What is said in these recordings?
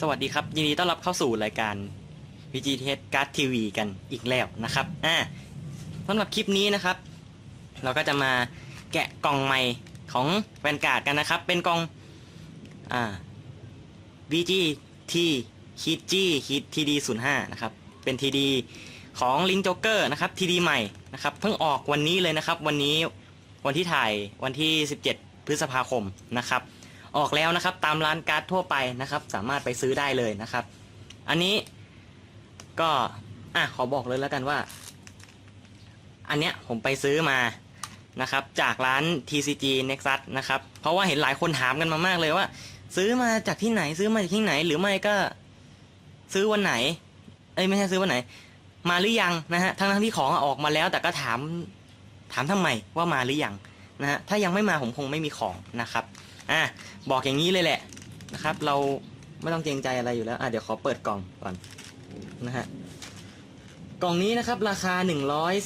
สวัสดีครับ ยินดีต้อนรับเข้าสู่รายการ VGTS Card TV กันอีกแล้วนะครับอ่าสำหรับคลิปนี้นะครับ เราก็จะมาแกะกล่องใหม่ของแวนการ์ดกันนะครับ เป็นกล่องอ่า VGT คิดจี้คิด TD 0 5นะครับ เป็น TD ของ Link Joker นะครับ TD ใหม่นะครับ เพิ่งออกวันนี้เลยนะครับ วันนี้วันที่ถ่ายวันที่ 17 พฤษภาคมนะครับ ออกแล้วนะครับ ตามร้านการ์ดทั่วไปนะครับ สามารถไปซื้อได้เลยนะครับ อันนี้ก็อะขอบอกเลยแล้วกันว่า อันเนี้ยผมไปซื้อมานะครับ จากร้าน TCG Nexus นะครับ เพราะว่าเห็นหลายคนถามกันมามากเลยว่า ซื้อมาจากที่ไหนซื้อมาจากที่ไหน หรือไม่ก็ซื้อวันไหน เอ้ยไม่ใช่ซื้อวันไหน มาหรือยังนะฮะทั้งทั้งที่ของอออกมาแล้ว แต่ก็ถามถามทำไมว่ามาหรือยังนะฮะถ้ายังไม่มาผมคงไม่มีของนะครับ อะบอกอย่างนี้เลยแหละนะครับ เราไม่ต้องเกรงใจอะไรอยู่แล้วอะเดี๋ยวขอเปิดกล่องก่อนนะฮะกล่องนี้นะครับราคา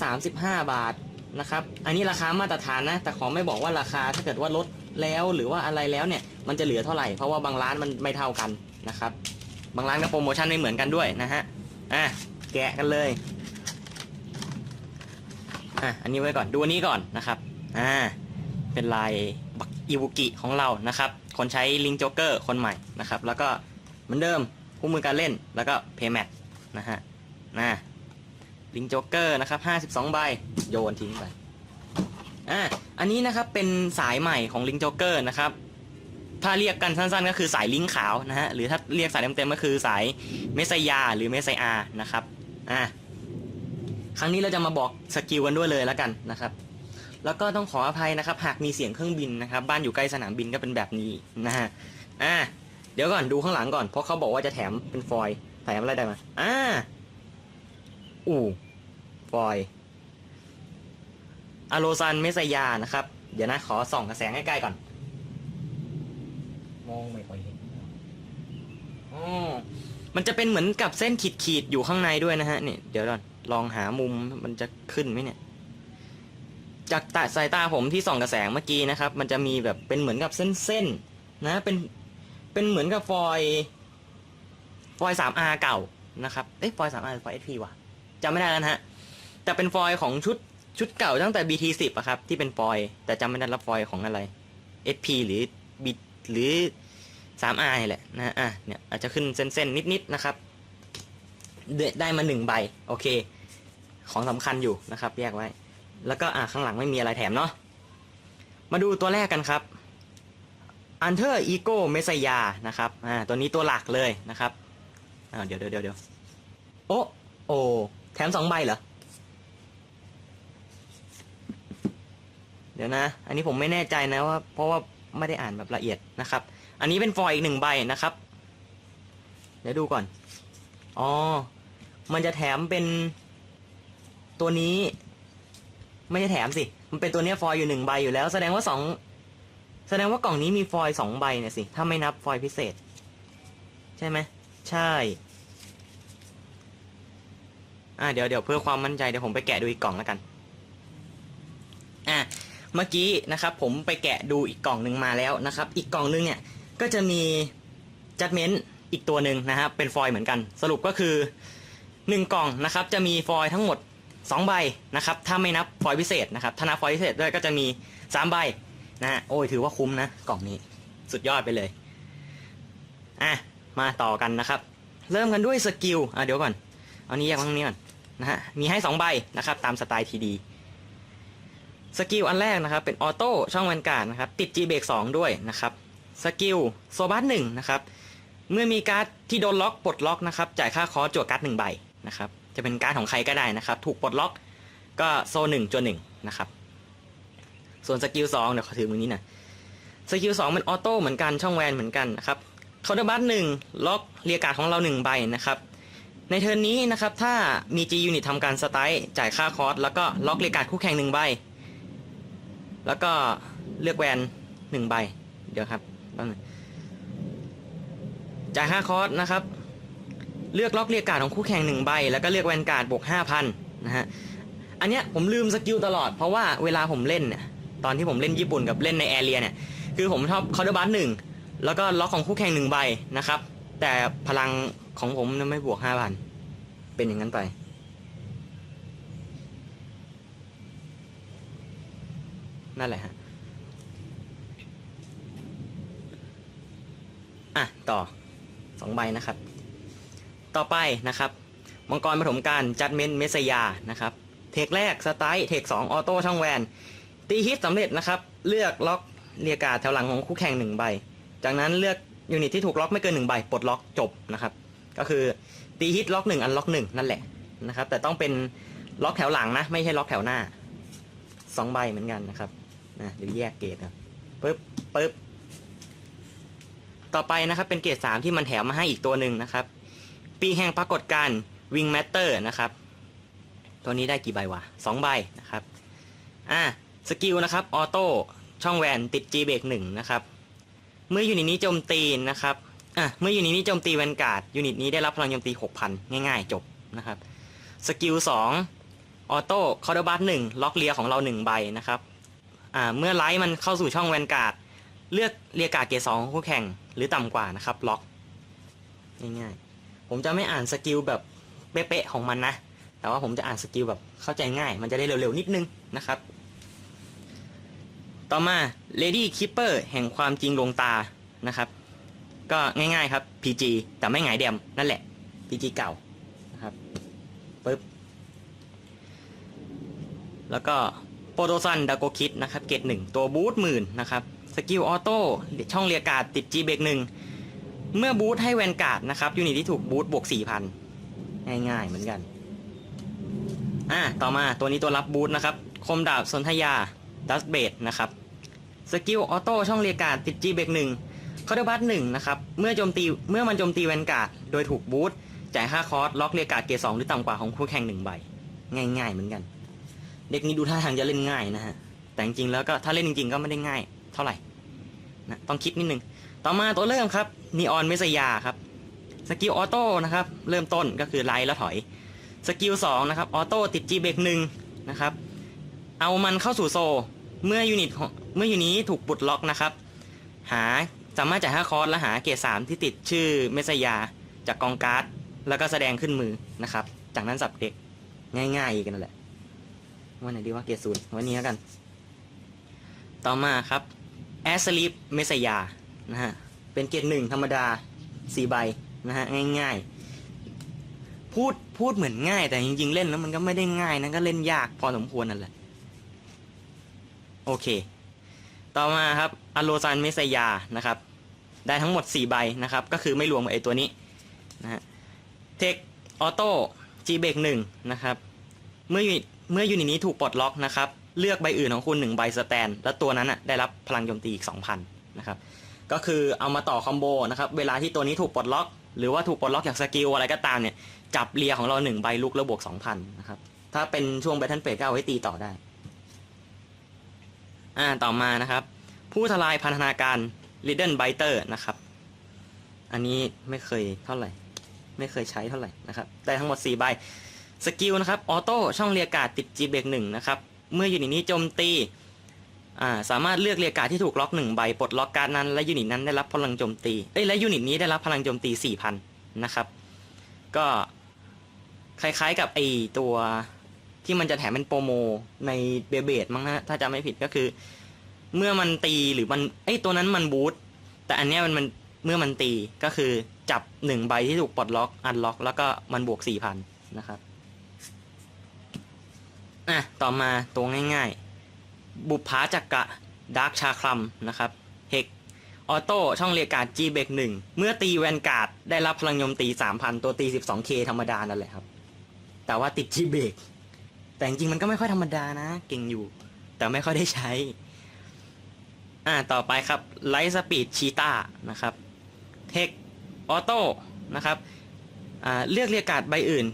135 บาทนะครับ อันนี้ราคามาตรฐานนะ แต่ขอไม่บอกว่าราคาถ้าเกิดว่าลดแล้วหรือว่าอะไรแล้วเนี่ย มันจะเหลือเท่าไหร่ เพราะว่าบางร้านมันไม่เท่ากันนะครับ บางร้านก็โปรโมชั่นไม่เหมือนกันด้วยนะฮะ อะ แกะกันเลย อะ อันนี้ไว้ก่อน ดูอันนี้ก่อนนะครับ อ่า เป็นลาย อิวุกิของเรานะครับ คนใช้ลิงโจ๊กเกอร์คนใหม่นะครับ แล้วก็เหมือนเดิมคู่มือการเล่นแล้วก็เพย์แมทนะฮะนะลิงโจ๊กเกอร์นะครับ 52 ใบ โยนทิ้งไปอ่าอันนี้นะครับเป็นสายใหม่ของลิงโจ๊กเกอร์นะครับ ถ้าเรียกกันสั้นๆ ก็คือสายลิงขาวนะฮะ หรือถ้าเรียกสายเต็มๆก็คือสายเมสยาหรือเมสอานะครับ อ่าครั้งนี้เราจะมาบอกสกิลกันด้วยเลยแล้วกันนะครับ แล้วก็ต้องขออภัยนะครับ หากมีเสียงเครื่องบินนะครับ บ้านอยู่ใกล้สนามบินก็เป็นแบบนี้นะฮะอ่าเดี๋ยวก่อนดูข้างหลังก่อนเพราะเขาบอกว่าจะแถมเป็นฟอยล์แถมอะไรได้มาอ่าอู่ฟอยล์อโลซันเมสยานะครับ เดี๋ยวนะขอส่องกระแสงใกล้ๆก่อน มองไม่ค่อยเห็นอ๋อมันจะเป็นเหมือนกับเส้นขีดๆอยู่ข้างในด้วยนะฮะเนี่ยเดี๋ยวก่อนลองหามุมมันจะขึ้นไหมเนี่ย จากตาสายตาผมที่ส่องกระแสงเมื่อกี้นะครับ มันจะมีแบบเป็นเหมือนกับเส้นๆนะเป็นเป็นเหมือนกับฟอยล์ฟอยสามอาเก่านะครับเอ้ยฟอยสามอาหรือฟอยเอสพีวะจำไม่ได้แล้วนะฮะแต่เป็นฟอยล์ของชุดชุดเก่าตั้งแต่ BT สิบอะครับ ที่เป็นฟอยล์แต่จำไม่ได้รับฟอยล์ของอะไร SP หรือ B หรือ 3R นี่แหละนะอะเนี่ยอาจจะขึ้นเส้นๆนิดๆนะครับได้ได้มาหนึ่งใบ โอเค ของสำคัญอยู่นะครับ แยกไว้ แล้วก็อะข้างหลังไม่มีอะไรแถมเนาะ มาดูตัวแรกกันครับอันเทอร์อีโก้เมสยานะครับอ่าตัวนี้ตัวหลักเลยนะครับอ่าเดี๋ยวเดี๋ยวเดี๋ยวเดี๋ยวโอ้โอ้แถมสองใบเหรอ เดี๋ยวนะ อันนี้ผมไม่แน่ใจนะว่า เพราะว่าไม่ได้อ่านแบบละเอียดนะครับ อันนี้เป็นฟอยอีกหนึ่งใบนะครับ เดี๋ยวดูก่อน อ๋อ มันจะแถมเป็นตัวนี้ ไม่ได้แถมสิ มันเป็นตัวเนี้ยฟอยอยู่หนึ่งใบอยู่แล้ว แสดงว่าสองแสดงว่ากล่องนี้มีฟอยสองใบเนี่ยสิ ถ้าไม่นับฟอยพิเศษ ใช่ไหม ใช่ อ่าเดี๋ยวเดี๋ยวเพื่อความมั่นใจเดี๋ยวผมไปแกะดูอีกกล่องแล้วกัน อะเมื่อกี้นะครับ ผมไปแกะดูอีกกล่องหนึ่งมาแล้วนะครับ อีกกล่องหนึงเนี่ย ก็จะมีจัดเม้นต์อีกตัวหนึ่งนะครับเป็นฟอยเหมือนกัน สรุปก็คือหนึ่งกล่องนะครับ จะมีฟอยทั้งหมด 2 ใบนะครับถ้าไม่นับฟอยพิเศษนะครับถ้านับฟอยพิเศษด้วยก็จะมี 3 ใบนะฮะโอ้ยถือว่าคุ้มนะกล่องนี้สุดยอดไปเลยอะมาต่อกันนะครับ เริ่มกันด้วยสกิลอะเดี๋ยวก่อน เอานี้แยกตรงนี้ก่อนนะฮะมีให้ 2 ใบนะครับตามสไตล์ทีดีสกิลอันแรกนะครับเป็นออโต้ช่องแวนการนะครับติด G เบรก2ด้วยนะครับสกิลโซบัสหนึ่งนะครับเมื่อมีการ์ดที่โดนล็อกปลดล็อกนะครับจ่ายค่าคอร์สจั่วการ์ดหนึ่งใบนะครับ จะเป็นการ์ดของใครก็ได้นะครับ ถูกปลดล็อกก็โซหนึ่งจนหนึ่งนะครับ ส่วนสกิลสองเดี๋ยวขอถือมือนี้นะสกิลสองเป็นออโต้เหมือนกันช่องแวนเหมือนกันนะครับเคาน์เตอร์บัสหนึ่งล็อกเรียกการ์ดของเราหนึ่งใบนะครับ ในเทิร์นนี้นะครับถ้ามี G ยูนิตทำการสไตล์จ่ายค่าคอร์สแล้วก็ล็อกเรียกการ์ดคู่แข่งหนึ่งใบ แล้วก็เลือกแวนหนึ่งใบ เดี๋ยวครับจ่ายค่าคอร์สนะครับ เลือกล็อกเรียกการ์ดของคู่แข่งหนึ่งใบ แล้วก็เลือกแวนการ์ดบวกห้าพันนะฮะ อันเนี้ยผมลืมสกิลตลอด เพราะว่าเวลาผมเล่นเนี่ยตอนที่ผมเล่นญี่ปุ่นกับเล่นในแอเรียเนี่ยคือผมชอบคอร์ดบัสหนึ่งแล้วก็ล็อกของคู่แข่งหนึ่งใบนะครับ แต่พลังของผมไม่บวกห้าพันเป็นอย่างนั้นไปนั่นแหละฮะ อะ ต่อสองใบนะครับ ต่อไปนะครับ มังกรปฐมการจัดเมนเมสยานะครับ เทคแรกสไตล์เทคสองออโต้ช่องแวน ตีฮิตสำเร็จนะครับ เลือกล็อกเรียการแถวหลังของคู่แข่งหนึ่งใบ จากนั้นเลือกยูนิตที่ถูกล็อกไม่เกินหนึ่งใบปลดล็อกจบนะครับ ก็คือตีฮิตล็อกหนึ่งอันล็อกหนึ่งนั่นแหละนะครับ แต่ต้องเป็นล็อกแถวหลังนะ ไม่ใช่ล็อกแถวหน้าสองใบเหมือนกันนะครับนะเดี๋ยวแยกเกรดครับปึ๊บปึ๊บต่อไปนะครับเป็นเกรดสามที่มันแถมมาให้อีกตัวหนึ่งนะครับ ปีแห่งปรากฏการณ์วิงแมตเตอร์นะครับ ตัวนี้ได้กี่ใบวะสองใบนะครับ อะสกิลนะครับ ออโต้ ช่องแวนติด G เบรกหนึ่งนะครับ เมื่อยูนิตนี้โจมตีนะครับ อะ เมื่อยูนิตนี้โจมตีแวนการ์ด ยูนิตนี้ได้รับพลังโจมตี 6,000 ง่ายๆ จบนะครับ สกิล2ออโต้คอร์ดบัสหนึ่งล็อกเลียของเรา1ใบนะครับ อ่า เมื่อไลท์มันเข้าสู่ช่องแวนการ์ด เลือกเรียกการ์ดเกรดสองของคู่แข่งหรือต่ำกว่านะครับ ล็อก ง่ายๆ ผมจะไม่อ่านสกิลแบบเป๊ะๆของมันนะ แต่ว่าผมจะอ่านสกิลแบบเข้าใจง่าย มันจะได้เร็วๆนิดนึงนะครับ ต่อมา Lady Keeper แห่งความจริงลวงตานะครับ ก็ง่ายๆครับ PG แต่ไม่หงายแดมนั่นแหละ PG เก่านะครับปึ๊บแล้วก็โปรโตซันดาโกคิดนะครับ เกตหนึ่งตัวบูทหมื่นนะครับ สกิลออโต้ช่องเรียการ์ดติด G เบรกหนึ่ง เมื่อบูทให้แวนการ์ดนะครับยูนิตที่ถูกบูทบวก4,000 ง่ายๆเหมือนกัน อะต่อมาตัวนี้ตัวรับบูทนะครับ คมดาบสนธยาดัสเบดนะครับสกิลออโต้ช่องเรียการ์ดติด G เบกหนึ่งคอร์ดบัสหนึ่งนะครับ เมื่อโจมตีเมื่อมันโจมตีแวนการ์ดโดยถูกบูทจ่ายค่าคอร์สล็อกเรียการ์ดเกรดสองหรือต่ำกว่าของคู่แข่งหนึ่งใบ ง่าย ๆ เหมือนกัน เด็กนี้ดูท่าทางจะเล่นง่ายนะฮะแต่จริงๆแล้วก็ถ้าเล่นจริงๆก็ไม่ได้ง่าย เท่าไหร่นะต้องคิดนิดนึง ต่อมาตัวเริ่มครับ นีออนเมสยาครับสกิลออโต้นะครับเริ่มต้นก็คือไลท์แล้วถอยสกิลสองนะครับออโต้ติด G เบรกหนึ่งนะครับเอามันเข้าสู่โซ เมื่อยูนิตเมื่อยูนิตถูกปลดล็อกนะครับ หาสามารถจ่ายค่าคอร์สและหาเกรดสามที่ติดชื่อเมสยาจากกองการ์ด แล้วก็แสดงขึ้นมือนะครับ จากนั้นสับเด็กง่ายๆกันนั่นแหละว่าไหนดีว่าเกรดศูนย์วันนี้แล้วกัน ต่อมาครับแอสลิปเมสยานะฮะ เป็นเกรดหนึ่งธรรมดาสี่ใบนะฮะง่ายๆ พูดพูดเหมือนง่าย แต่จริงๆ เล่นแล้วมันก็ไม่ได้ง่ายนะก็เล่นยากพอสมควรนั่นแหละ โอเค ต่อมาครับอโลซานเมสยานะครับ ได้ทั้งหมด 4 ใบนะครับ ก็คือไม่รวมไอตัวนี้นะฮะเทคออโต้จีเบกหนึ่งนะครับเมื่อเมื่อยูนิตนี้ถูกปลดล็อกนะครับ เลือกใบอื่นของคุณ 1 ใบสแตน แล้วตัวนั้นอะได้รับพลังโจมตีอีก 2,000 นะครับ ก็คือเอามาต่อคอมโบนะครับ เวลาที่ตัวนี้ถูกปลดล็อก หรือว่าถูกปลดล็อกจากสกิลอะไรก็ตามเนี่ย จับเลียของเรา1ใบลุกแล้วบวก2,000นนะครับ ถ้าเป็นช่วงแบทเทิลเฟสก็เอาไว้ตีต่อได้ อ่า ต่อมานะครับ ผู้ทลายพันธนาการ Little Biter นะครับ อันนี้ไม่เคยเท่าไหร่ ไม่เคยใช้เท่าไหร่นะครับ ได้ทั้งหมด4ใบ สกิลนะครับ ออโต้ช่องเรียกาดติด G เบกหนึ่งนะครับ เมื่ออยูนิตนี้โจมตี อ่าสามารถเลือกเรียกการ์ดที่ถูกล็อกหนึ่งใบปลดล็อกการ์ดนั้นและยูนิตนั้นได้รับพลังโจมตีเอ้ยและยูนิตนี้ได้รับพลังโจมตี4,000นะครับก็คล้ายๆกับไอตัวที่มันจะแถมเป็นโปรโมในเบเบดมั้งนะถ้าจำไม่ผิดก็คือ เมื่อมันตีหรือมันไอตัวนั้นมันบูทแต่อันเนี้ยมันมันเมื่อมันตีก็คือจับหนึ่งใบที่ถูกปลดล็อกอันล็อก แล้วก็มันบวกสี่พันนะครับอะต่อมาตัวง่ายๆ บุปผาจักกะดาร์กชาคลัมนะครับเฮกออโต้ช่องเรียกการ์ด G เบกหนึ่งเมื่อตีแวนการ์ดได้รับพลังโจมตีสามพันตัวตี 12K ธรรมดานั่นแหละครับ แต่ว่าติด G เบกแต่จริงมันก็ไม่ค่อยธรรมดานะ เก่งอยู่ แต่ไม่ค่อยได้ใช้ อ่าต่อไปครับไลท์สปีดชีตานะครับเทคออโต้นะครับอ่าเลือกเรียกการ์ดใบอื่น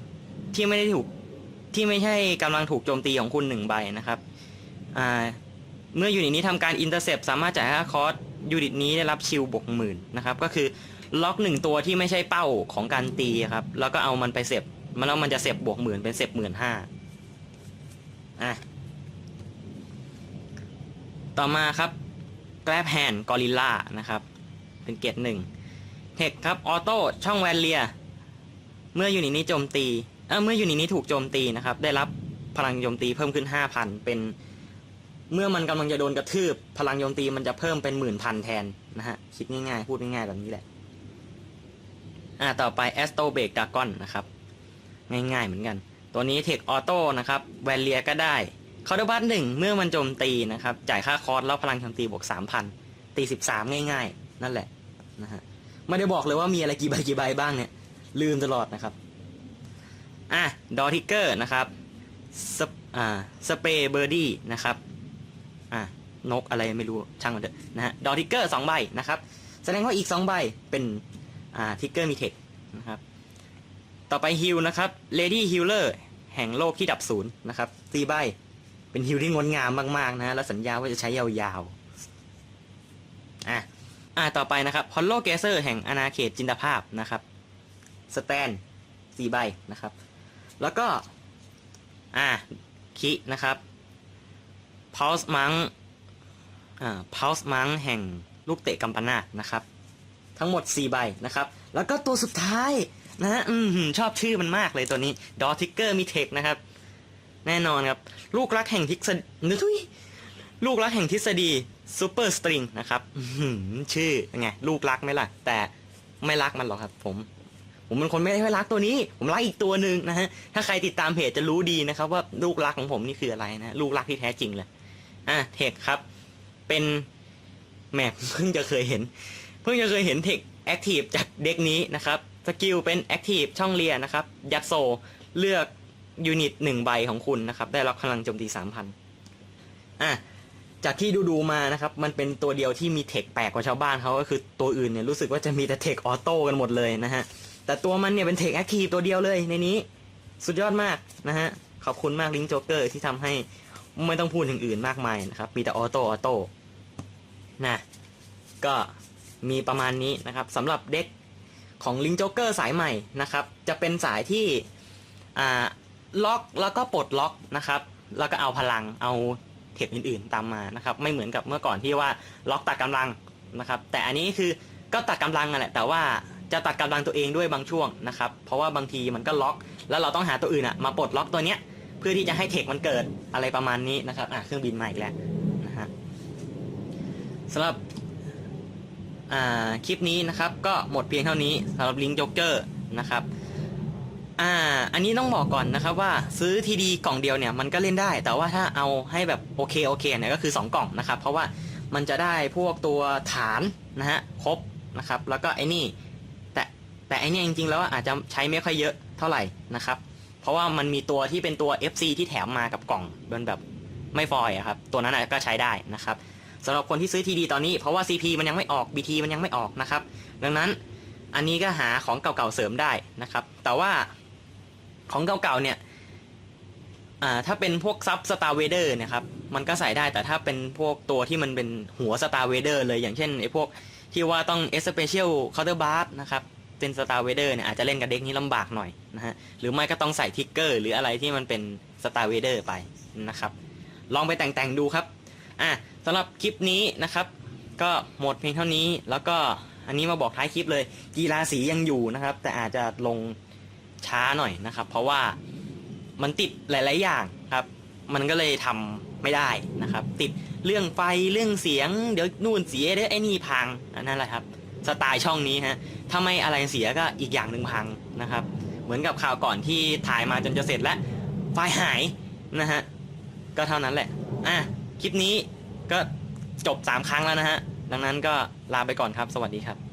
ที่ไม่ได้ถูกที่ไม่ใช่กำลังถูกโจมตีของคุณหนึ่งใบนะครับ อ่าเมื่อยูนิตนี้ทำการอินเตอร์เซปสามารถจ่ายค่าคอสยูนิตนี้ได้รับชิลบวกหมื่นนะครับ ก็คือล็อกหนึ่งตัวที่ไม่ใช่เป้าของการตีครับ แล้วก็เอามันไปเสพมันแล้วมันจะเสพบวกหมื่นเป็นเสพหมื่นห้าอะต่อมาครับแกลบแฮนกอริลล่านะครับ เป็นเกรดหนึ่งเทคครับออโต้ช่องแวนเลีย เมื่อยูนิตนี้โจมตีเออเมื่อยูนิตนี้ถูกโจมตีนะครับ ได้รับพลังโจมตีเพิ่มขึ้น 5,000 เป็น เมื่อมันกำลังจะโดนกระทืบ พลังโจมตีมันจะเพิ่มเป็นหมื่นพันแทนนะฮะ คิดง่ายๆ พูดง่ายๆแบบนี้แหละ อ่าต่อไป a s t r o b r a k Dragon นะครับ ง่ายๆเหมือนกัน ตัวนี้เทคออโต้นะครับแวนเลียก็ได้คาร์ดบัตหนึ่งเมื่อมันโจมตีนะครับ จ่ายค่าคอร์สแล้วพลังโจมตีบวก3,000ตี13ง่ายๆ นั่นแหละนะฮะไม่ได้บอกเลยว่ามีอะไรกี่ใบกี่ใบบ้างเนี่ย ลืมตลอดนะครับ อะดอทิกเกอร์นะครับสเปอ่าสเปรย์เบอร์ดี้นะครับ นกอะไรไม่รู้ช่างมันเถอะนะฮะดอทิกเกอร์สองใบนะครับ แสดงว่าอีกสองใบเป็นอ่าทิกเกอร์มีเทคนะครับ ต่อไปฮิลนะครับ Lady Healer แห่งโลกที่ดับศูนย์นะครับตีใบเป็นฮิลที่งดงามมากๆนะฮะแล้วสัญญาว่าจะใช้ยาวๆอะอ่าต่อไปนะครับฮอลโลเกเซอร์แห่งอาณาเขตจินตภาพนะครับสแตนสี่ใบนะครับ แล้วก็อ่าคินะครับพาวส์มัง พาวส์มังแห่งลูกเตะกัมปนาตนะครับ ทั้งหมด 4 ใบนะครับ แล้วก็ตัวสุดท้ายนะฮะอืมชอบชื่อมันมากเลยตัวนี้ดอทิกเกอร์มีเทคนะครับ แน่นอนครับ ลูกรักแห่งทฤษฎีนึทุยลูกรักแห่งทฤษฎีซูเปอร์สตริงนะครับอื้อหือชื่อไงลูกรักไหมล่ะ แต่ไม่รักมันหรอกครับ ผม ผมเป็นคนไม่ได้รักตัวนี้ ผมรักอีกตัวหนึ่งนะฮะถ้าใครติดตามเพจจะรู้ดีนะครับ ว่าลูกรักของผมนี่คืออะไรนะลูกรักที่แท้จริงเลยอะเทคครับ เป็นแหมเพิ่งจะเคยเห็น เพิ่งจะเคยเห็นเทคแอคทีฟจากเด็กนี้นะครับ สกิลเป็นแอคทีฟช่องเรียนะครับ ยัดโซเลือกยูนิตหนึ่งใบของคุณนะครับ ได้รับพลังโจมตีสามพันอะจากที่ดูดูๆมานะครับ มันเป็นตัวเดียวที่มีเทคแปลกกว่าชาวบ้านเขาก็คือตัวอื่นเนี่ยรู้สึกว่าจะมีแต่เทคออโต้กันหมดเลยนะฮะ แต่ตัวมันเนี่ยเป็นเทคแอคทีฟตัวเดียวเลยในนี้ สุดยอดมากนะฮะ ขอบคุณมากลิงโจ๊กเกอร์ที่ทำให้ไม่ต้องพูดถึงอื่นมากมายนะครับ มีแต่ออโต้ออโต้ นะก็มีประมาณนี้นะครับสำหรับเด็กของลิงโจ๊กเกอร์สายใหม่นะครับ จะเป็นสายที่ล็อกแล้วก็ปลดล็อกนะครับ แล้วก็เอาพลังเอาเทคอื่นๆตามมานะครับ ไม่เหมือนกับเมื่อก่อนที่ว่าล็อกตัดกำลังนะครับ แต่อันนี้คือก็ตัดกำลังนั่นแหละ แต่ว่าจะตัดกำลังตัวเองด้วยบางช่วงนะครับ เพราะว่าบางทีมันก็ล็อก แล้วเราต้องหาตัวอื่นอะมาปลดล็อกตัวเนี้ยเพื่อที่จะให้เทคมันเกิดอะไรประมาณนี้นะครับอะเครื่องบินมาอีกแล้ว สำหรับคลิปนี้นะครับก็หมดเพียงเท่านี้สำหรับลิงจ็อกเกอร์นะครับอ่าอันนี้ต้องบอกก่อนนะครับว่าซื้อทีดีกล่องเดียวเนี่ยมันก็เล่นได้ แต่ว่าถ้าเอาให้แบบโอเคโอเคเนี่ยก็คือ 2 กล่องนะครับ เพราะว่ามันจะได้พวกตัวฐานนะฮะครบนะครับแล้วก็ไอ้นี่แต่แต่ไอ้นี่จริงๆแล้วอาจจะใช้ไม่ค่อยเยอะเท่าไหร่นะครับ เพราะว่ามันมีตัวที่เป็นตัว FC ที่แถมมากับกล่องเป็นแบบไม่ฟอยอะครับตัวนั้นก็ใช้ได้นะครับ สำหรับคนที่ซื้อทีดีตอนนี้เพราะว่า CP มันยังไม่ออก BT มันยังไม่ออกนะครับ ดังนั้นอันนี้ก็หาของเก่าๆเสริมได้นะครับ แต่ว่าของเก่าๆเนี่ยถ้าเป็นพวกซับสตาร์เวเดอร์นะครับ มันก็ใส่ได้แต่ถ้าเป็นพวกตัวที่มันเป็นหัวสตาร์เวเดอร์เลยอย่างเช่นไอ้พวกที่ว่าต้องเอสเปเชียลเคาน์เตอร์บาร์นะครับเป็นสตาร์เวเดอร์เนี่ยอาจจะเล่นกับเด็กนี้ลำบากหน่อยนะฮะหรือไม่ก็ต้องใส่ทิกเกอร์หรืออะไรที่มันเป็นสตาร์เวเดอร์ไปนะครับ ลองไปแต่งๆดูครับ อะสำหรับคลิปนี้นะครับ ก็หมดเพียงเท่านี้แล้วก็อันนี้มาบอกท้ายคลิปเลย กีฬาสียังอยู่นะครับ แต่อาจจะลงช้าหน่อยนะครับ เพราะว่ามันติดหลาย ๆ อย่างครับ มันก็เลยทำไม่ได้นะครับ ติดเรื่องไฟเรื่องเสียง เดี๋ยวนู่นเสียเดี๋ยวไอ้นี่พังอันนั่นแหละครับสไตล์ช่องนี้ฮะถ้าไม่อะไรเสียก็อีกอย่างหนึ่งพังนะครับ เหมือนกับข่าวก่อนที่ถ่ายมาจนจะเสร็จแล้วไฟหายนะฮะก็เท่านั้นแหละอะ คลิปนี้ก็จบ 3 ครั้งแล้วนะฮะ ดังนั้นก็ลาไปก่อนครับ สวัสดีครับ